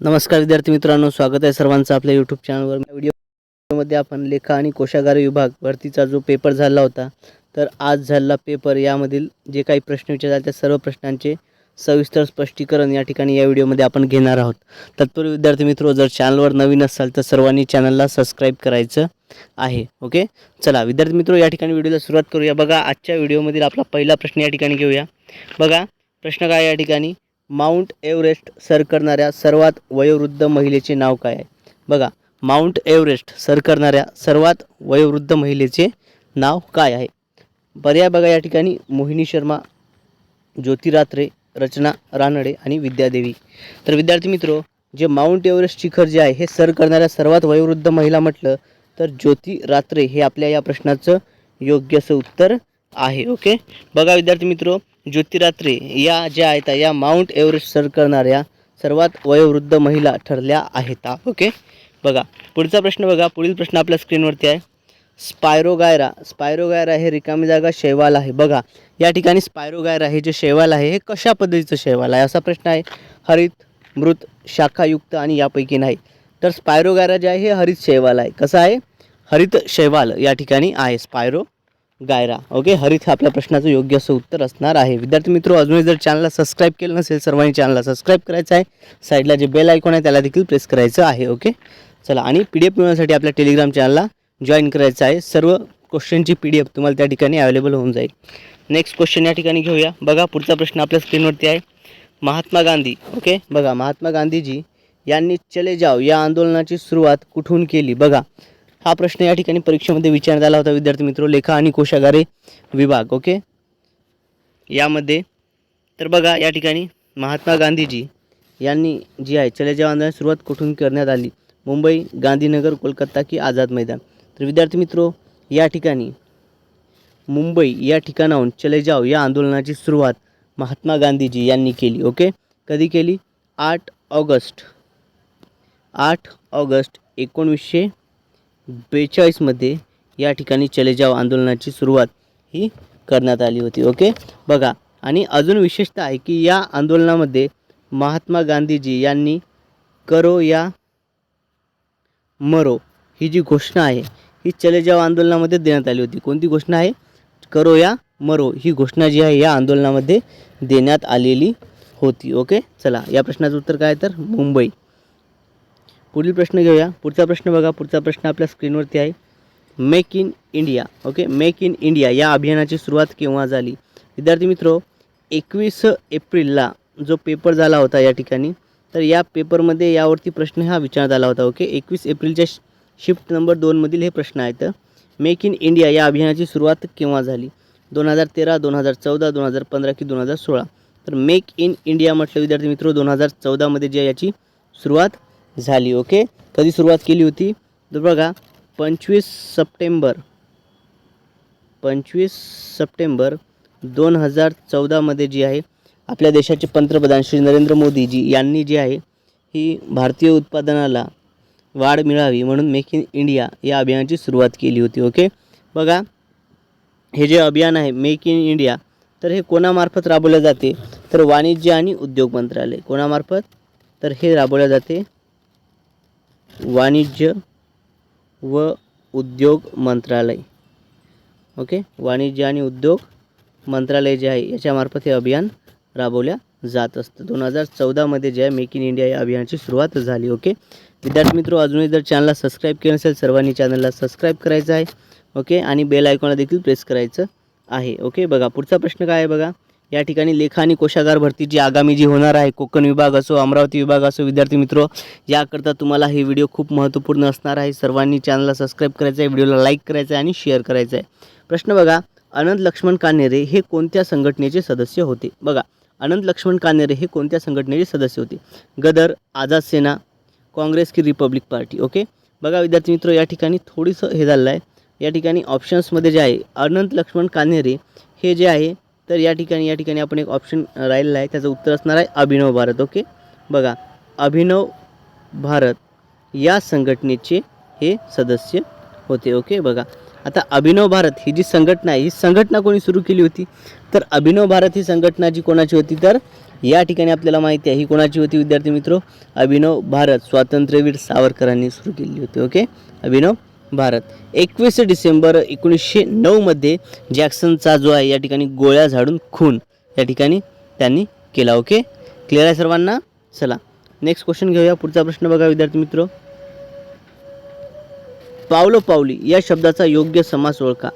नमस्कार विद्यार्थी मित्रांनो स्वागत आहे सर्वांचं आपल्या यूट्यूब चॅनलवर व्हिडिओमध्ये आपण लेखा आणि कोशागार विभाग भरतीचा जो पेपर झाला होता तर आज झालेला पेपर यामधील जे काही प्रश्न विचारतात त्या सर्व प्रश्नांचे सविस्तर स्पष्टीकरण या ठिकाणी या व्हिडिओमध्ये आपण घेणार आहोत. तत्पूर्वी विद्यार्थी मित्रो जर चॅनलवर नवीन असाल तर सर्वांनी चॅनलला सबस्क्राईब करायचं आहे ओके चला विद्यार्थी मित्रो या ठिकाणी व्हिडिओला सुरुवात करूया. बघा आजच्या व्हिडिओमधील आपला पहिला प्रश्न या ठिकाणी घेऊया. बघा प्रश्न काय या ठिकाणी? माउंट एव्हरेस्ट सर करणाऱ्या सर्वात वयोवृद्ध महिलेचे नाव काय आहे? बघा माउंट एव्हरेस्ट सर करणाऱ्या सर्वात वयोवृद्ध महिलेचे नाव काय आहे? पर्याय बघा या ठिकाणी. मोहिनी शर्मा ज्योतिरात्रे रचना रानडे आणि विद्यादेवी तर विद्यार्थी मित्रो जे माउंट एव्हरेस्ट शिखर जे आहे हे सर करणाऱ्या सर्वात वयोवृद्ध महिला म्हटलं तर ज्योती रात्रे हे आपल्या या प्रश्नाचं योग्य असं उत्तर आहे ओके? बघा विद्यार्थी मित्रो ज्योतिरात्री या ज्या आहेत या माउंट एव्हरेस्ट सर करणाऱ्या सर्वात वयोवृद्ध महिला ठरल्या आहेत. ओके. बघा पुढचा प्रश्न बघा. पुढील प्रश्न आपल्या स्क्रीनवरती आहे. स्पायरोगायरा स्पायरोगायरा हे रिकामी जागा शैवाल आहे. बघा या ठिकाणी स्पायरोगायरा हे जे शैवाल आहे हे कशा पद्धतीचं शैवाल आहे? असा प्रश्न आहे. हरित मृत शाखायुक्त आणि यापैकी नाही. तर स्पायरोगायरा जे आहे हे हरित शैवाल आहे. कसं आहे? हरित शैवाल या ठिकाणी आहे. स्पायरो गायरा. ओके हरित हे आपल्या प्रश्नाचं योग्य असं उत्तर असणार आहे. विद्यार्थी मित्र अजूनही जर चॅनलला सबस्क्राईब केलं नसेल सर्वांनी चॅनलला सबस्क्राईब करायचं आहे. साईडला जे बेल आयकॉन आहे त्याला देखील प्रेस करायचं आहे. ओके चला आणि पी डी एफ मिळवण्यासाठी आपल्या टेलिग्राम चॅनलला जॉईन करायचं आहे. सर्व क्वेश्चनची पी डी एफ तुम्हाला त्या ठिकाणी अवेलेबल होऊन जाईल. नेक्स्ट क्वेश्चन या ठिकाणी घेऊया. बघा पुढचा प्रश्न आपल्या स्क्रीनवरती आहे. महात्मा गांधी. ओके बघा महात्मा गांधीजी यांनी चले जाव या आंदोलनाची सुरुवात कुठून केली? बघा हा प्रश्न या ठिकाणी परीक्षेमध्ये विचारण्यात आला होता विद्यार्थी मित्र लेखा आणि कोशागारे विभाग ओके? यामध्ये तर बघा या ठिकाणी महात्मा गांधीजी यांनी जी आहे चले जाव सुरुवात कुठून करण्यात आली? मुंबई गांधीनगर कोलकाता की आझाद मैदान? तर विद्यार्थी मित्रो या ठिकाणी मुंबई या ठिकाणाहून चले जाओ या आंदोलनाची सुरुवात महात्मा गांधीजी यांनी केली ओके? कधी केली? आठ ऑगस्ट आठ ऑगस्ट एकोणीसशे बेचाळीसमध्ये या ठिकाणी चले जाव आंदोलनाची सुरुवात ही करण्यात आली होती ओके? बघा आणि अजून विशेषतः आहे की या आंदोलनामध्ये महात्मा गांधीजी यांनी करो या मरो ही जी घोषणा आहे ही चले जाव आंदोलनामध्ये देण्यात आली होती. कोणती घोषणा आहे? करो या मरो ही घोषणा जी आहे या आंदोलनामध्ये देण्यात आलेली होती ओके? चला या प्रश्नाचं उत्तर काय तर? मुंबई. पुढील प्रश्न घेऊया. पुढचा प्रश्न बघा. पुढचा प्रश्न आपल्या स्क्रीनवरती आहे. Make in India okay make in India या अभियानाची सुरुवात केव्हा झाली? विद्यार्थी मित्रो एकवीस एप्रिलला जो पेपर झाला होता या ठिकाणी तर या पेपरमध्ये यावरती प्रश्न हा विचारण्यात आला होता. ओके एकवीस एप्रिलच्या शिफ्ट नंबर दोनमधील हे प्रश्न आहेत. मेक इन इंडिया या अभियानाची सुरुवात केव्हा झाली? दोन हजार तेरा दोन हजार चौदा दोन हजार पंधरा की दोन हजार सोळा. तर मेक इन इंडिया म्हटलं विद्यार्थी मित्र दोन हजार चौदामध्ये जे याची सुरुवात झाली ओके? कधी सुरुवात केली होती? तर बघा पंचवीस सप्टेंबर पंचवीस सप्टेंबर दोन हजार चौदामध्ये जी आहे आपल्या देशाचे पंतप्रधान श्री नरेंद्र मोदीजी यांनी जी आहे ही भारतीय उत्पादनाला वाढ मिळावी म्हणून मेक इन इंडिया या अभियानाची सुरुवात केली होती ओके? बघा हे जे अभियान आहे मेक इन इंडिया तर हे कोणामार्फत राबवले जाते? तर वाणिज्य आणि उद्योग मंत्रालय. कोणामार्फत? तर हे राबवले जाते वाणिज्य व उद्योग मंत्रालय. ओके वाणिज्य आणि उद्योग मंत्रालय जे आहे याच्यामार्फत हे अभियान राबवल्या जात असतं. दोन हजार चौदामध्ये जे आहे मेक इन इंडिया या अभियानाची सुरुवात झाली ओके विद्यार्थी मित्र अजूनही जर चॅनलला सबस्क्राईब केलं नसेल सर्वांनी चॅनलला सबस्क्राईब करायचं आहे ओके आणि बेल आयकॉनला देखील प्रेस करायचं आहे ओके बघा पुढचा प्रश्न काय आहे बघा? या ठिकाणी लेखा आणि कोशागार भरती जी आगामी जी होणार आहे कोकण विभाग असो अमरावती विभाग असो विद्यार्थी मित्र याकरता तुम्हाला हे व्हिडिओ खूप महत्त्वपूर्ण असणार आहे. सर्वांनी चॅनलला सबस्क्राईब करायचं आहे व्हिडिओला लाईक करायचं आहे आणि शेअर करायचं आहे प्रश्न बघा अनंत लक्ष्मण कानेरे हे कोणत्या संघटनेचे सदस्य होते? बघा अनंत लक्ष्मण कानेरे हे कोणत्या संघटनेचे सदस्य होते? गदर आझाद सेना काँग्रेस की रिपब्लिक पार्टी ओके? बघा विद्यार्थी मित्र या ठिकाणी थोडंसं हे झालं आहे या ठिकाणी ऑप्शन्समध्ये जे आहे अनंत लक्ष्मण कानेरे हे जे आहे तर या ठिकाणी या ठिकाणी आपण एक ऑप्शन राहिलेला आहे. त्याचं उत्तर असणार आहे अभिनव भारत ओके बघा अभिनव भारत या संघटनेचे हे सदस्य होते ओके बघा आता अभिनव भारत ही जी संघटना आहे ही संघटना कोणी सुरू केली होती? तर अभिनव भारत ही संघटना जी कोणाची होती? तर या ठिकाणी आपल्याला माहिती आहे ही कोणाची होती विद्यार्थी मित्रो? अभिनव भारत स्वातंत्र्यवीर सावरकरांनी सुरू केली होती ओके अभिनव भारत. एकवीस डिसेंबर एकोणीसशे नऊमध्ये जॅक्सनचा जो आहे या ठिकाणी गोळ्या झाडून खून. या ठिकाणी त्यांनी केला. ओके क्लिअर आहे सर्वांना? चला नेक्स्ट क्वेश्चन घेऊया. पुढचा प्रश्न बघा विद्यार्थी मित्र. पावलो पावली या शब्दाचा योग्य समास ओळखा.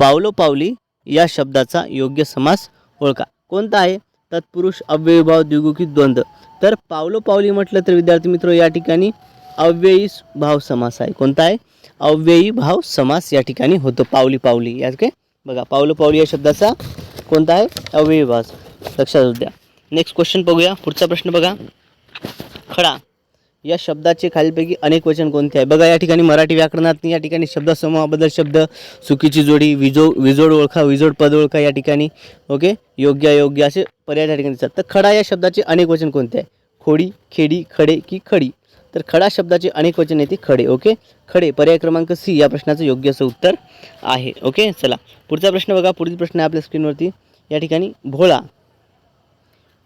पावलो पावली या शब्दाचा योग्य समास ओळखा. कोणता आहे? तत्पुरुष अव्ययीभाव द्विगुखी द्वंद्व. तर पावलो पावली म्हटलं तर विद्यार्थी मित्र या ठिकाणी अव्ययी भाव समास आहे. कोणता आहे? अव्ययी भाव समास या ठिकाणी होतो. पावली पावली. या ओके बघा पावलं पावली या शब्दाचा कोणता आहे? अव्ययी भाव. लक्षात असू द्या. नेक्स्ट क्वेश्चन बघूया. पुढचा प्रश्न बघा. खडा. या शब्दाचे खालीलपैकी अनेक वचन कोणते आहे? बघा या ठिकाणी मराठी व्याकरणात या ठिकाणी शब्दसमूहाबद्दल शब्द चुकीची जोडी विजो विजोड ओळखा विजोड पद ओळखा या ठिकाणी. ओके योग्य अयोग्य असे पर्याय त्या ठिकाणी दिसतात. तर खडा या शब्दाचे अनेक वचन कोणते आहे? खोडी खेडी खडे की खडी. तर खडा शब्दाचे अनेक वचन येते खडे ओके? खडे पर्याय क्रमांक सी या प्रश्नाचं योग्य असं उत्तर आहे ओके? चला पुढचा प्रश्न बघा पुढील प्रश्न आहे आपल्या स्क्रीनवरती. या ठिकाणी भोळा.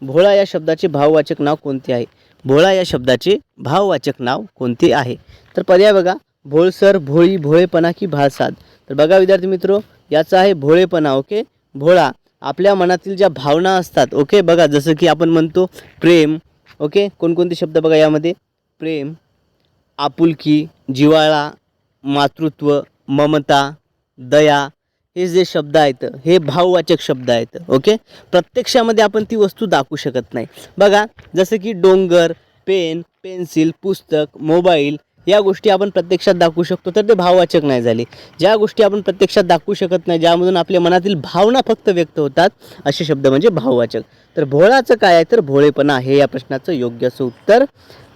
भोळा या शब्दाचे भाववाचक नाव कोणते आहे? भोळा या शब्दाचे भाववाचक नाव कोणते आहे? तर पर्याय बघा भोळसर भोळी भोळेपणा की भाळसाद. तर बघा विद्यार्थी मित्र याचा आहे भोळेपणा ओके? भोळा आपल्या मनातील ज्या भावना असतात ओके? बघा जसं की आपण म्हणतो प्रेम ओके? कोणकोणते शब्द बघा यामध्ये? प्रेम आपुलकी जिव्हाळा मातृत्व ममता दया हे जे शब्द आहेत हे भाववाचक शब्द आहेत ओके प्रत्यक्षामध्ये आपण ती वस्तू दाखवू शकत नाही. बघा जसं की डोंगर पेन पेन्सिल पुस्तक मोबाईल या गोष्टी आपण प्रत्यक्षात दाखवू शकतो तर ते भाववाचक नाही झाले. ज्या गोष्टी आपण प्रत्यक्षात दाखवू शकत नाही ज्यामधून आपल्या मनातील भावना फक्त व्यक्त होतात असे शब्द म्हणजे भाववाचक. तर भोळाचं काय आहे? तर भोळेपणा हे या प्रश्नाचं योग्य असं उत्तर.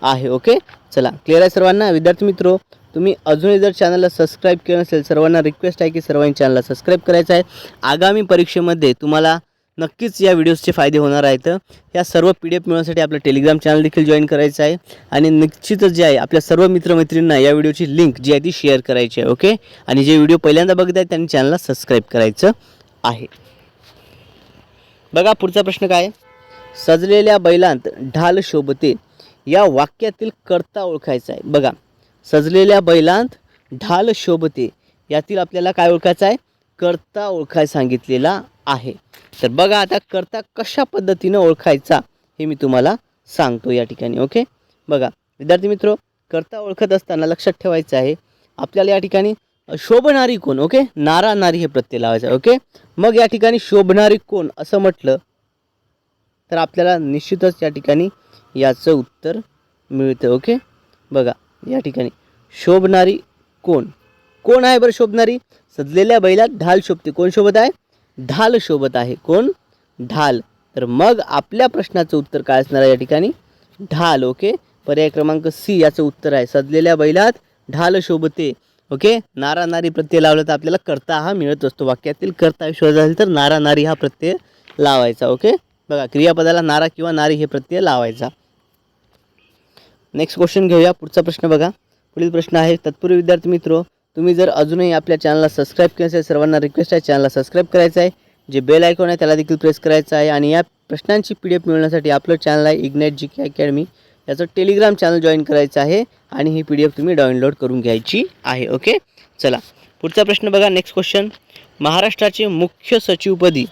आहे ओके चला क्लिअर आहे सर्वांना? विद्यार्थी मित्रो तुम्ही अजूनही जर चॅनलला सबस्क्राईब केलं नसेल सर्वांना रिक्वेस्ट आहे की सर्वांनी चॅनलला सबस्क्राईब करायचं आहे. आगामी परीक्षेमध्ये तुम्हाला नक्कीच या व्हिडिओजचे फायदे होणार आहेत. या सर्व पी डी एफ मिळवण्यासाठी आपलं टेलिग्राम चॅनल देखील जॉईन करायचं आहे. आणि निश्चितच जे आहे आपल्या सर्व मित्रमैत्रींना या व्हिडिओची लिंक जी आहे ती शेअर करायची आहे ओके आणि जे व्हिडिओ पहिल्यांदा बघत आहेत त्यांनी चॅनलला सबस्क्राईब करायचं आहे. बघा पुढचा प्रश्न काय सजलेल्या बैलांत ढाल शोभते या वाक्यातील कर्ता ओळखायचा आहे. बघा सजलेल्या बैलांत ढाल शोभते. यातील आपल्याला काय ओळखायचं आहे? कर्ता ओळखाय सांगितलेला आहे. तर बघा आता कर्ता कशा पद्धतीनं ओळखायचा हे मी तुम्हाला सांगतो या ठिकाणी ओके? बघा विद्यार्थी मित्र कर्ता ओळखत असताना लक्षात ठेवायचं आहे आपल्याला या ठिकाणी शोभणारी कोण ओके? नारा नारी हे प्रत्यय लावायचं आहे ओके? मग या ठिकाणी शोभणारी कोण असं म्हटलं तर आपल्याला निश्चितच या ठिकाणी याचं उत्तर मिळतं ओके बघा या ठिकाणी. शोभणारी कोण? कोण आहे बरं शोभणारी? सजलेल्या बैलात ढाल शोभते. कोण शोभत आहे? ढाल शोभत आहे. कोण? ढाल. तर मग आपल्या प्रश्नाचं उत्तर काय असणार आहे या ठिकाणी? ढाल ओके पर्याय क्रमांक सी याचं उत्तर आहे. सजलेल्या बैलात ढाल शोभते ओके नारा नारी प्रत्यय लावला तर आपल्याला कर्ता हा मिळत असतो. वाक्यातील करता शोध असेल तर नारा नारी हा प्रत्यय लावायचा ओके बघा क्रियापदाला नारा किंवा नारी हे प्रत्यय लावायचा. नेक्स्ट क्वेश्चन घेऊया. पुढचा प्रश्न बघा. पुढील प्रश्न आहे तत्पूर्वी विद्यार्थी मित्रो तुम्ही जर अजूनही आपल्या चॅनलला सबस्क्राईब केलं असेल सर्वांना रिक्वेस्ट आहे चॅनलला सबस्क्राईब करायचं आहे. जे बेल आयकॉन आहे त्याला देखील प्रेस करायचं आहे. आणि या प्रश्नांची पी डी एफ मिळवण्यासाठी आपलं चॅनल आहे इग्नाईट जी के अकॅडमी याचं टेलिग्राम चॅनल जॉईन करायचं आहे आणि ही पी डी एफ तुम्ही डाउनलोड करून घ्यायची आहे. ओके चला. पुढचा प्रश्न बघा. नेक्स्ट क्वेश्चन महाराष्ट्राचे मुख्य सचिवपदी.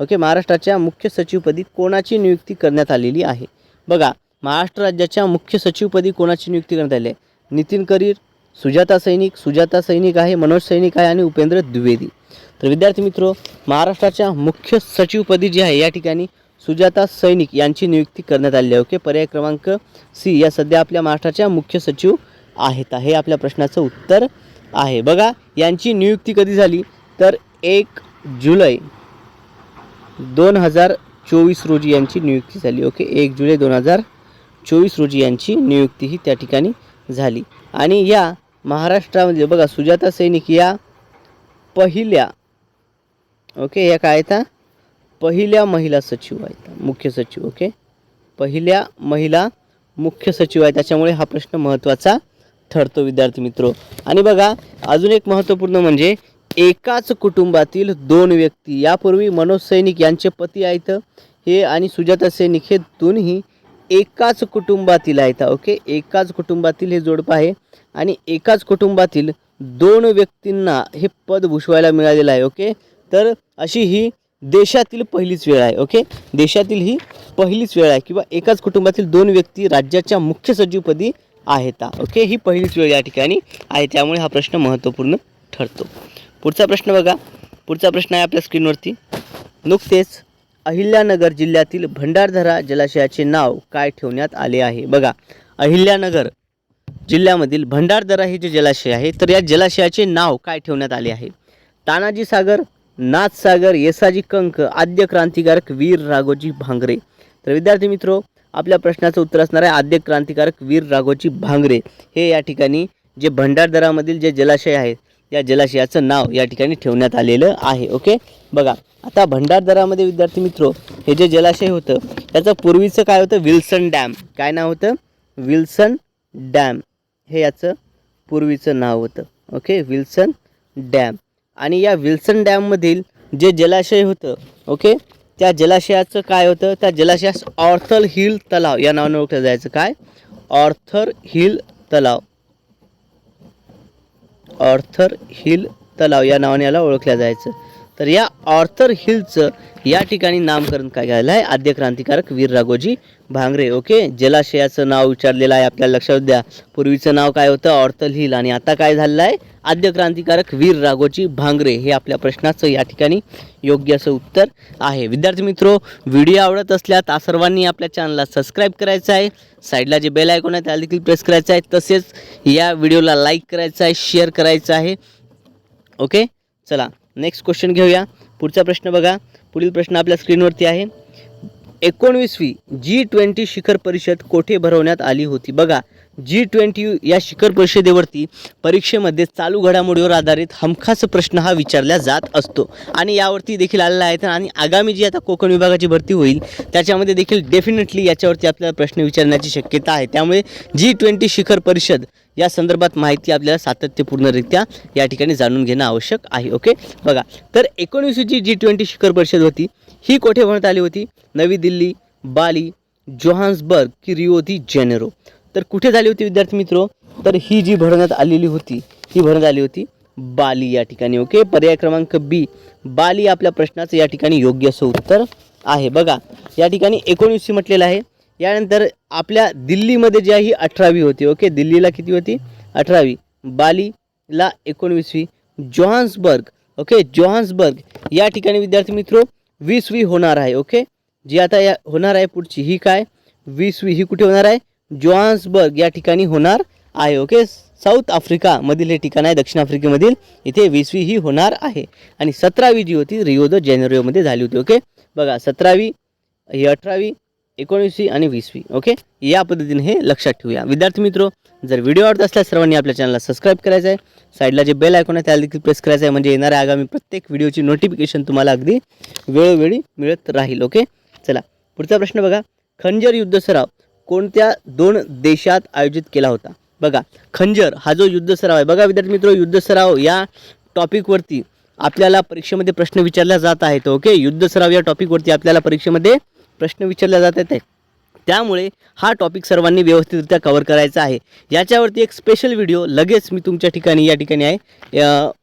ओके महाराष्ट्राच्या मुख्य सचिवपदी कोणाची नियुक्ती करण्यात आलेली आहे? बघा. महाराष्ट्र राज्याच्या मुख्य सचिवपदी कोणाची नियुक्ती करण्यात आली आहे? नितीन करीर सुजाता सैनिक सुजाता सैनिक आहे मनोज सैनिक आहे आणि उपेंद्र द्विवेदी. तर विद्यार्थी मित्रो महाराष्ट्राच्या मुख्य सचिवपदी जी आहे या ठिकाणी सुजाता सैनिक यांची नियुक्ती करण्यात आली आहे. ओके पर्याय क्रमांक सी. या सध्या आपल्या महाराष्ट्राच्या मुख्य सचिव आहेत. हे आपल्या प्रश्नाचं उत्तर आहे. बघा यांची नियुक्ती कधी झाली? तर एक जुलै दोन हजार चोवीस रोजी यांची नियुक्ती झाली. ओके एक जुलै दोन हजार चोवीस रोजी यांची नियुक्तीही त्या ठिकाणी झाली. आणि या महाराष्ट्रामध्ये बघा सुजाता सैनिक या पहिल्या ओके या काय आहेत पहिल्या महिला सचिव आहेत मुख्य सचिव ओके? पहिल्या महिला मुख्य सचिव आहे त्याच्यामुळे हा प्रश्न महत्त्वाचा ठरतो विद्यार्थी मित्र. आणि बघा अजून एक महत्त्वपूर्ण म्हणजे एकाच कुटुंबातील दोन व्यक्ती यापूर्वी मनोज सैनिक यांचे पती आहेत हे आणि सुजाता सैनिक हे दोन्ही एकाच कुटुंबातील आहेत ओके? एकाच कुटुंबातील हे जोडपं आहे आणि एकाच कुटुंबातील दोन व्यक्तींना हे पद भूषवायला मिळालेलं आहे ओके? तर अशी ही देशातील पहिलीच वेळ आहे ओके? देशातील ही पहिलीच वेळ आहे किंवा एकाच कुटुंबातील दोन व्यक्ती राज्याच्या मुख्य सचिवपदी आहेत ओके? ही पहिलीच वेळ या ठिकाणी आहे त्यामुळे हा प्रश्न महत्त्वपूर्ण ठरतो. पुढचा प्रश्न बघा. पुढचा प्रश्न आहे आपल्या स्क्रीनवरती नुकतेच अहिल्यानगर जिल्ह्यातील भंडारधरा जलाशयाचे नाव काय ठेवण्यात आले आहे? बघा अहिल्यानगर जिल्ह्यामधील भंडारदरा हे जे जलाशय आहे तर या जलाशयाचे नाव काय ठेवण्यात आले आहे? तानाजी सागर नाथसागर येसाजी कंक आद्य क्रांतिकारक वीर राघोजी भांगरे. तर विद्यार्थी मित्रो आपल्या प्रश्नाचं उत्तर असणार आहे आद्य क्रांतिकारक वीर राघोजी भांगरे. हे या ठिकाणी जे भंडारदरामधील जे जलाशय आहेत या जलाशयाचं नाव या ठिकाणी ठेवण्यात आलेलं आहे ओके? बघा आता भंडारदरामध्ये विद्यार्थी मित्रो हे जे जलाशय होतं त्याचं पूर्वीचं काय होतं? Wilson dam. काय नाव होतं? Wilson dam. हे याचं पूर्वीचं नाव होतं ओके? Wilson dam. आणि या विल्सन डॅममधील जे जलाशय होतं ओके? त्या जलाशयाचं काय होतं? त्या जलाशयास ऑर्थर हिल तलाव या नावाने ओळखलं जायचं. काय? ऑर्थर हिल तलाव. ऑर्थर हिल तलाव या नावाने याला ओळखल्या जायचं. तर या ऑर्थर हिलचं या ठिकाणी नामकरण काय झालं आहे? आद्य क्रांतिकारक वीर राघोजी भांगरे. ओके? जलाशयाचं नाव विचारलेलं आहे आपल्याला. लक्षात द्या. पूर्वीचं नाव काय होतं? Arthur hill. आणि आता काय झालेलं आहे? आद्य क्रांतिकारक वीर राघोजी भांगरे हे आपल्या प्रश्नाचं या ठिकाणी योग्य असं उत्तर आहे. विद्यार्थी मित्रो व्हिडिओ आवडत असल्या तर सर्वांनी आपल्या चॅनलला सबस्क्राईब करायचं आहे. साईडला जे बेल आयकॉन आहे त्याला देखील प्रेस करायचं आहे. तसेच या व्हिडिओला लाईक करायचं आहे शेअर करायचं आहे. ओके चला नेक्स्ट क्वेश्चन घेऊया. पुढचा प्रश्न बघा. पुढील प्रश्न आपल्या स्क्रीनवरती आहे. एकोणवीसवी जी ट्वेंटी शिखर परिषद कोठे भरवण्यात आली होती? बघा. जी ट्वेंटी या शिखर परिषदेवरती परीक्षेमध्ये चालू घडामोडीवर आधारित हमखास प्रश्न हा विचारला जात असतो. आणि यावरती देखील आलेला आहे. आणि आगामी जी आता कोकण विभागाची भरती होईल त्याच्यामध्ये देखील डेफिनेटली याच्यावरती आपल्याला प्रश्न विचारण्याची शक्यता आहे. त्यामुळे जी ट्वेंटी शिखर परिषद या संदर्भात माहिती आपल्याला सातत्यपूर्णरित्या या ठिकाणी जाणून घेणं आवश्यक आहे. ओके? बघा. तर एकोणीसची जी ट्वेंटी शिखर परिषद होती. ही कोठे भरण्यात आली होती? नवी दिल्ली बाली जोहान्सबर्ग की रिओ दी जेनेरो. तर कुठे झाली होती विद्यार्थी मित्रो? तर ही जी भरण्यात आलेली होती ही भरण्यात आली होती बाली या ठिकाणी ओके पर्याय क्रमांक बी बाली आपल्या प्रश्नाचं या ठिकाणी योग्य असं उत्तर आहे. बघा या ठिकाणी एकोणीसशे म्हटलेलं आहे. यानंतर आपल्या दिल्लीमध्ये जी आहे ही अठरावी होती ओके दिल्लीला किती होती? अठरावी. बालीला एकोणवीसवी. जोहान्सबर्ग ओके जोहान्सबर्ग या ठिकाणी विद्यार्थी मित्रो वीसवी होणार आहे ओके जी आता या होणार आहे पुढची ही काय? वीसवी ही कुठे होणार आहे? जोहान्सबर्ग या ठिकाणी होणार आहे ओके साऊथ आफ्रिकामधील हे ठिकाण आहे दक्षिण आफ्रिकेमधील. इथे वीसवी ही होणार आहे. आणि सतरावी जी होती रिओ द जेनेरिओमध्ये झाली होती ओके बघा सतरावी ही अठरावी एकोणीसवी आणि वीसवी ओके या पद्धतीने हे लक्षात ठेवूया. विद्यार्थी मित्रो जर व्हिडिओ आवडत असल्यास सर्वांनी आपल्या चॅनलला सबस्क्राईब करायचं आहे. साईडला जे बेल ऐकून आहे त्याला देखील प्रेस करायचं आहे. म्हणजे येणाऱ्या आगामी प्रत्येक व्हिडिओची नोटिफिकेशन तुम्हाला अगदी वेळोवेळी मिळत राहील ओके चला पुढचा प्रश्न बघा. खंजर युद्ध सराव कोणत्या दोन देशात आयोजित केला होता? बघा खंजर हा जो युद्ध सराव आहे. बघा विद्यार्थी मित्र युद्ध सराव या टॉपिकवरती आपल्याला परीक्षेमध्ये प्रश्न विचारला जात आहेत ओके युद्ध सराव या टॉपिकवरती आपल्याला परीक्षेमध्ये प्रश्न विचारला जात आहेत. त्यामुळे हा टॉपिक सर्वांनी व्यवस्थितरित्या कवर करायचा आहे. याच्यावरती एक स्पेशल व्हिडिओ लगेच मी तुमच्या ठिकाणी या ठिकाणी आहे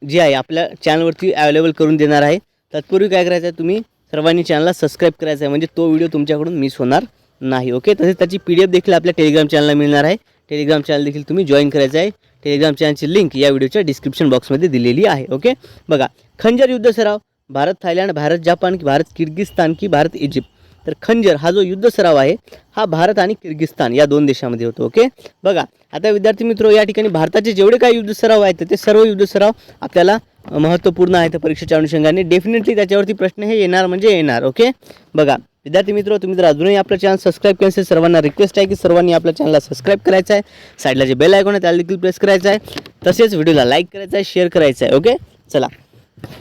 जे आहे आपल्या चॅनलवरती अवेलेबल करून देणार आहे. तत्पूर्वी काय करायचं आहे तुम्ही सर्वांनी चॅनलला सबस्क्राईब करायचं आहे म्हणजे तो व्हिडिओ तुमच्याकडून मिस होणार नाही ओके तसेच त्याची पी डी एफ देखील आपल्या टेलिग्राम चॅनलला मिळणार आहे. टेलिग्राम चॅनल देखील तुम्ही जॉईन करायचं आहे. टेलिग्राम चॅनलची लिंक या व्हिडिओच्या डिस्क्रिप्शन बॉक्समध्ये दिलेली आहे ओके बघा खंजर युद्ध सराव भारत थायलंड भारत जपान की भारत किर्गिस्तान की भारत इजिप्त. तर खंजर हा जो युद्ध सराव आहे हा भारत आणि किर्गिस्तान या दोन देशामध्ये होतो ओके बघा आता विद्यार्थी मित्र या ठिकाणी भारताचे जेवढे काही युद्ध सराव आहेत ते सर्व युद्ध सराव आपल्याला महत्त्वपूर्ण आहेत परीक्षेच्या अनुषंगाने. डेफिनेटली त्याच्यावरती प्रश्न हे येणार म्हणजे येणार ओके बघा विद्यार्थी मित्र तुम्ही जर अजूनही आपलं चॅनल सबस्क्राईब केलं असेल सर्वांना रिक्वेस्ट आहे की सर्वांनी आपल्या चॅनलला सबस्क्राईब करायचं आहे. साईडला जे बेल आयकॉन आहे त्याला देखील प्रेस करायचं आहे. तसेच व्हिडिओला लाईक करायचं आहे शेअर करायचं आहे ओके चला.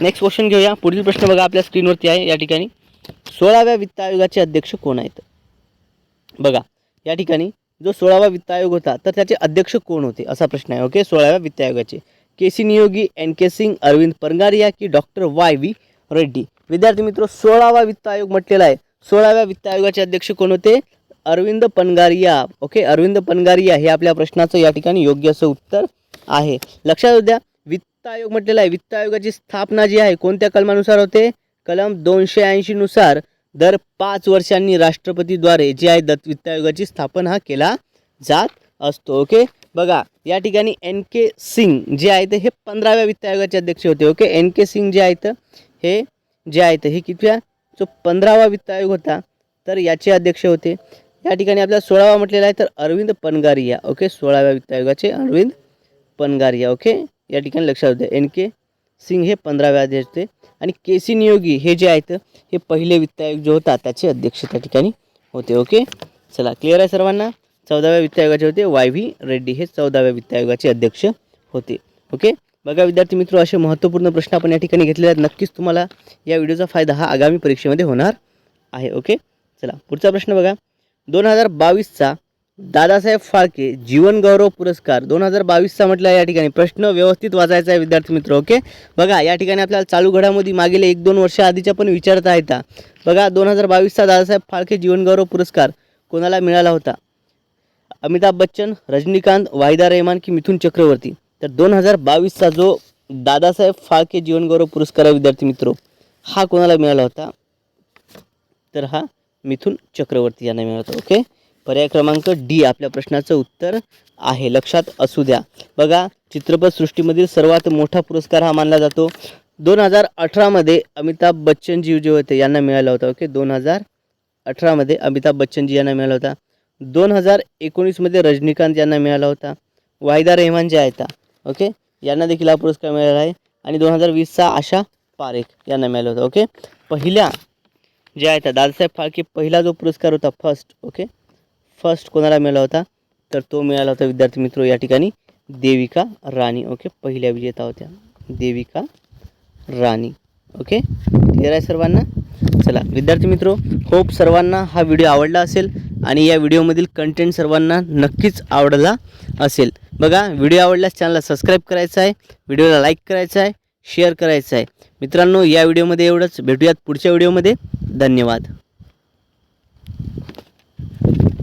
नेक्स्ट क्वेश्चन घेऊया. पुढील प्रश्न बघा आपल्या स्क्रीनवरती आहे या ठिकाणी. सोळाव्या वित्त आयोगाचे अध्यक्ष कोण आहेत? बघा या ठिकाणी जो सोळावा वित्त आयोग होता तर त्याचे अध्यक्ष कोण होते? असा प्रश्न आहे ओके सोळाव्या वित्त आयोगाचे. K C Niyogi N K Singh Arvind Panagariya की डॉक्टर वाय व्ही रेड्डी. विद्यार्थी मित्र सोळावा वित्त आयोग म्हटलेला आहे. सोळाव्या वित्त आयोगाचे अध्यक्ष कोण होते? अरविंद पनगारिया ओके अरविंद पनगारिया हे आपल्या प्रश्नाचं या ठिकाणी योग्य असं उत्तर आहे. लक्षात द्या वित्त आयोग म्हटलेला आहे. वित्त आयोगाची स्थापना जी आहे कोणत्या कलमानुसार होते? कलम दोनशे ऐंशी नुसार दर पाच वर्षांनी राष्ट्रपतीद्वारे जे आहे दत्त वित्त आयोगाची स्थापना हा केला जात असतो. ओके बघा या ठिकाणी एन के सिंग जे आहेत हे पंधराव्या वित्त आयोगाचे अध्यक्ष होते. ओके एन के सिंग जे आहेत हे जे आहेत हे कितव्या? जो पंधरावा वित्त आयोग होता तर याचे अध्यक्ष होते. या ठिकाणी आपल्याला सोळावा म्हटलेला आहे तर अरविंद पनगारिया. ओके सोळाव्या वित्त आयोगाचे अरविंद पनगारिया. ओके या ठिकाणी लक्षात होते. एन के सिंग हे पंधराव्या अध्यक्ष होते. आणि के सी नियोगी हे जे आहेत हे पहिले वित्त आयोग जो होता त्याचे अध्यक्ष त्या ठिकाणी होते. ओके चला क्लिअर आहे सर्वांना? चौदाव्या वित्त आयोगाचे होते. वाय व्ही रेड्डी हे चौदाव्या वित्त आयोगाचे अध्यक्ष होते. ओके बघा विद्यार्थी मित्र असे महत्त्वपूर्ण प्रश्न आपण या ठिकाणी घेतलेले आहेत. नक्कीच तुम्हाला या व्हिडिओचा फायदा हा आगामी परीक्षेमध्ये होणार आहे ओके? चला पुढचा प्रश्न बघा. दोन हजार बावीसचा दादासाहेब फाळके जीवनगौरव पुरस्कार दोन हजार बावीसचा म्हटला या ठिकाणी. प्रश्न व्यवस्थित वाचायचा आहे विद्यार्थी मित्र ओके? बघा या ठिकाणी आपल्याला चालू घडामोडी मागील एक दोन वर्ष आधीच्या पण विचारता येतात बघा दोन हजार बावीसचा दादासाहेब फाळके जीवनगौरव पुरस्कार कोणाला मिळाला होता? अमिताभ बच्चन रजनीकांत वाहिदा रहमान की मिथुन चक्रवर्ती? तर दोन हजार बावीसचा जो दादासाहेब फाळके जीवनगौरव पुरस्कार विद्यार्थी मित्र हा कोणाला मिळाला होता? तर हा मिथुन चक्रवर्ती यांना मिळाला होता ओके पर्याय क्रमांक डी आपल्या प्रश्नाचं उत्तर आहे. लक्षात असू द्या. बघा चित्रपटसृष्टीमधील सर्वात मोठा पुरस्कार हा मानला जातो. दोन हजार अठरामध्ये अमिताभ बच्चनजी जे होते यांना मिळाला होता ओके दोन हजार अठरामध्ये अमिताभ बच्चनजी यांना मिळाला होता. दोन हजार एकोणीसमध्ये रजनीकांत यांना मिळाला होता. वाहिदा रेहमान जे आहेत ओके? यांना देखील हा पुरस्कार मिळाला आहे. आणि दोन हजार वीसचा आशा पारेख यांना मिळाला होता ओके? पहिल्या जे आहेत दादासाहेब फाळके पहिला जो पुरस्कार होता फर्स्ट ओके? फर्स्ट कोणाला मिळाला होता? तर तो मिळाला होता विद्यार्थी मित्र या ठिकाणी देविका राणी ओके? पहिल्या विजेता होत्या देविका राणी ओके? क्लिअर आहे सर्वांना? चला विद्यार्थी मित्रो होप सर्वांना हा व्हिडिओ आवडला असेल आणि या व्हिडिओमधील कंटेंट सर्वांना नक्कीच आवडला असेल. बघा व्हिडिओ आवडल्यास चॅनलला सबस्क्राईब करायचा आहे व्हिडिओला लाईक करायचा आहे शेअर करायचं आहे. मित्रांनो या व्हिडिओमध्ये एवढंच. भेटूयात पुढच्या व्हिडिओमध्ये धन्यवाद.